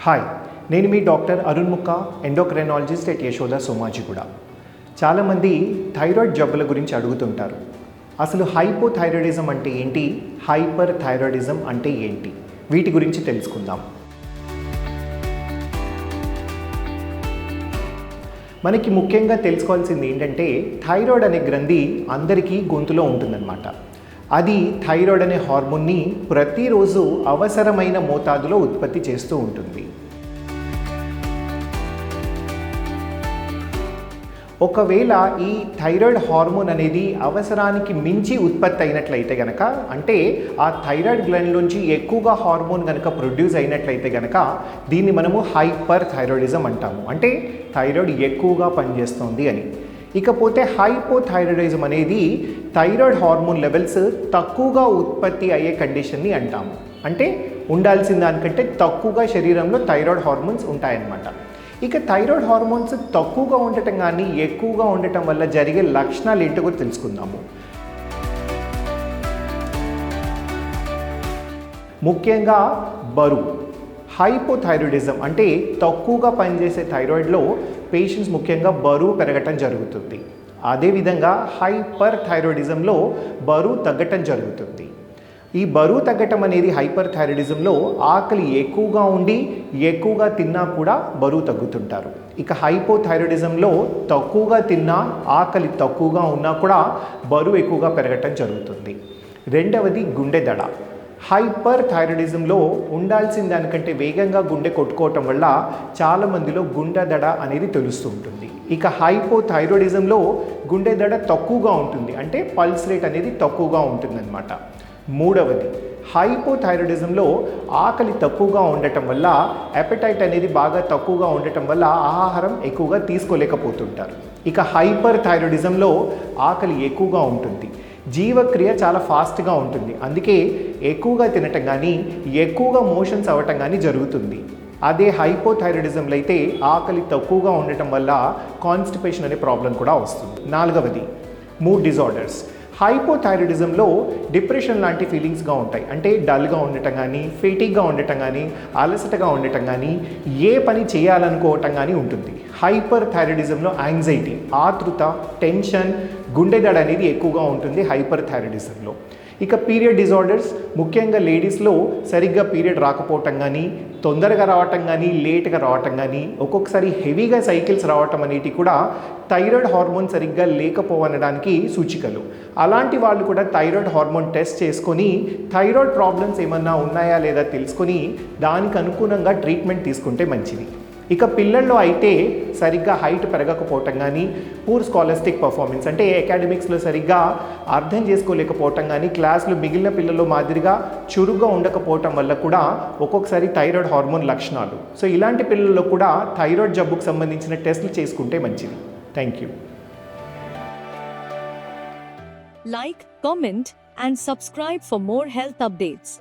Hi నేను మీ doctor Arun ముక్క endocrinologist at Yashoda Somajiguda చాలామంది థైరాయిడ్ జబ్బుల గురించి అడుగుతుంటారు. అసలు హైపోథైరాయిడిజం అంటే ఏంటి? హైపర్ థైరాయిడిజం అంటే ఏంటి? వీటి గురించి తెలుసుకుందాం. మనకి ముఖ్యంగా తెలుసుకోవాల్సింది ఏంటంటే థైరాయిడ్ అనే గ్రంథి అందరికీ గొంతులో ఉంటుందన్నమాట. అది థైరాయిడ్ అనే హార్మోన్ని ప్రతిరోజు అవసరమైన మోతాదులో ఉత్పత్తి చేస్తూ ఉంటుంది. ఒకవేళ ఈ థైరాయిడ్ హార్మోన్ అనేది అవసరానికి మించి ఉత్పత్తి అయినట్లయితే గనక అంటే ఆ థైరాయిడ్ గ్లాండ్ నుంచి ఎక్కువగా హార్మోన్ కనుక ప్రొడ్యూస్ అయినట్లయితే గనక దీన్ని మనము హైపర్ థైరాయిడిజం అంటాము. అంటే థైరాయిడ్ ఎక్కువగా పనిచేస్తుంది అని. ఇకపోతే హైపోథైరాయిడిజం అనేది థైరాయిడ్ హార్మోన్ లెవెల్స్ తక్కువగా ఉత్పత్తి అయ్యే కండిషన్ని అంటాము. అంటే ఉండాల్సిన దానికంటే తక్కువగా శరీరంలో థైరాయిడ్ హార్మోన్స్ ఉంటాయన్నమాట. ఇక థైరాయిడ్ హార్మోన్స్ తక్కువగా ఉండటం కానీ ఎక్కువగా ఉండటం వల్ల జరిగే లక్షణాలు ఏంటో కూడా తెలుసుకుందాము. ముఖ్యంగా బరువు. హైపోథైరాయిడిజం అంటే తక్కువగా పనిచేసే థైరాయిడ్లో పేషెంట్స్ ముఖ్యంగా బరువు పెరగటం జరుగుతుంది. అదేవిధంగా హైపర్ థైరాయిడిజంలో బరువు తగ్గటం జరుగుతుంది. ఈ బరువు తగ్గటం అనేది హైపర్ థైరాయిడిజంలో ఆకలి ఎక్కువగా ఉండి ఎక్కువగా తిన్నా కూడా బరువు తగ్గుతుంటారు. ఇక హైపోథైరాయిడిజంలో తక్కువగా తిన్నా ఆకలి తక్కువగా ఉన్నా కూడా బరువు ఎక్కువగా పెరగటం జరుగుతుంది. రెండవది గుండె దడ. హైపర్ థైరాయిడిజంలో ఉండాల్సిన దానికంటే వేగంగా గుండె కొట్టుకోవటం వల్ల చాలామందిలో గుండె దడ అనేది తెలుస్తూ ఉంటుంది. ఇక హైపోథైరాయిడిజంలో గుండె దడ తక్కువగా ఉంటుంది. అంటే పల్స్ రేట్ అనేది తక్కువగా ఉంటుందన్నమాట. మూడవది హైపోథైరాయిడిజంలో ఆకలి తక్కువగా ఉండటం వల్ల అపెటైట్ అనేది బాగా తక్కువగా ఉండటం వల్ల ఆహారం ఎక్కువగా తీసుకోలేకపోతుంటారు. ఇక హైపర్ థైరాయిడిజంలో ఆకలి ఎక్కువగా ఉంటుంది. జీవక్రియ చాలా ఫాస్ట్గా ఉంటుంది. అందుకే ఎక్కువగా తినటం కానీ ఎక్కువగా మోషన్స్ అవ్వటం కానీ జరుగుతుంది. అదే హైపోథైరాయిడిజంలో అయితే ఆకలి తక్కువగా ఉండటం వల్ల కాన్స్టిపేషన్ అనే ప్రాబ్లం కూడా వస్తుంది. నాలుగవది మూడ్ డిజార్డర్స్. హైపోథైరాయిడిజంలో డిప్రెషన్ లాంటి ఫీలింగ్స్గా ఉంటాయి. అంటే డల్గా ఉండటం కానీ ఫేటిక్గా ఉండటం కానీ అలసటగా ఉండటం కానీ ఏ పని చేయాలనుకోవటం కానీ ఉంటుంది. హైపర్ థైరాయిడిజంలో యాంగ్జైటీ ఆతృత టెన్షన్ గుండె దడ అనేది ఎక్కువగా ఉంటుంది హైపర్ థైరాయిడిజంలో ఇక పీరియడ్ డిజార్డర్స్ ముఖ్యంగా లేడీస్లో సరిగ్గా పీరియడ్ రాకపోవటం కానీ తొందరగా రావటం కానీ లేట్గా రావటం కానీ ఒక్కొక్కసారి హెవీగా సైకిల్స్ రావటం అనేటివి కూడా థైరాయిడ్ హార్మోన్ సరిగ్గా లేకపోవనడానికి సూచికలు. అలాంటి వాళ్ళు కూడా థైరాయిడ్ హార్మోన్ టెస్ట్ చేసుకొని థైరాయిడ్ ప్రాబ్లమ్స్ ఏమన్నా ఉన్నాయా లేదా తెలుసుకొని దానికి అనుగుణంగా ట్రీట్మెంట్ తీసుకుంటే మంచిది. ఇక పిల్లల్లో అయితే సరిగ్గా హైట్ పెరగకపోవటం కానీ పూర్ స్కాలస్టిక్ పర్ఫార్మెన్స్ అంటే అకాడమిక్స్లో సరిగ్గా అర్థం చేసుకోలేకపోవటం కానీ క్లాస్లో మిగిలిన పిల్లలు మాదిరిగా చురుగ్గా ఉండకపోవటం వల్ల కూడా ఒక్కొక్కసారి థైరాయిడ్ హార్మోన్ లక్షణాలు. సో ఇలాంటి పిల్లల్లో కూడా థైరాయిడ్ జబ్బుకు సంబంధించిన టెస్టులు చేసుకుంటే మంచిది. Thank you like comment and subscribe for more health updates